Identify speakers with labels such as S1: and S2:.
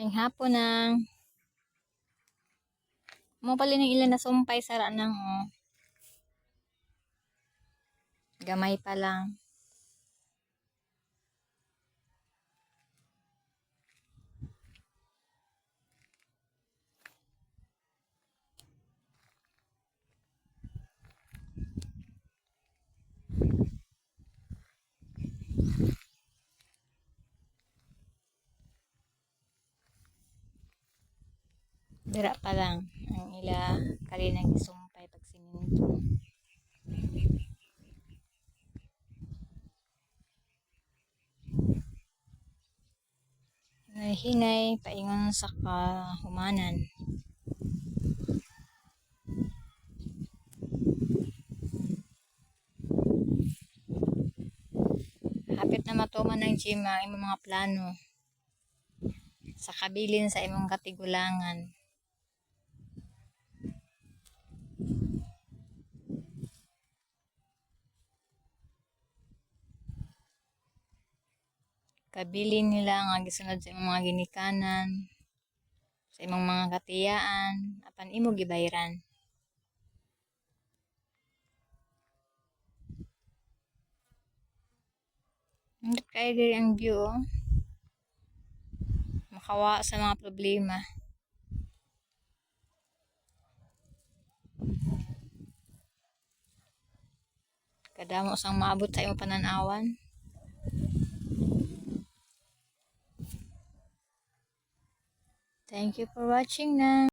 S1: Ay hapon nang. Mo pala ng ilan na sumpay sara nang oh. Gamay pa lang. Dira pa lang ang ila kalinang isumpay pag siminto. Hinay, paingon sa kahumanan. Hapit na matuman ng gym ang imong mga plano sa kabilin sa imong katigulangan. Kabilin nila nga gisunod sa imong mga ginikanan, sa imong mga katiyaan, apan imo gibayran. Hindi kaya diri ang view, oh. Makawa sa mga problema. Kadamo sang maabot sa imong pananawan. Thank you for watching na.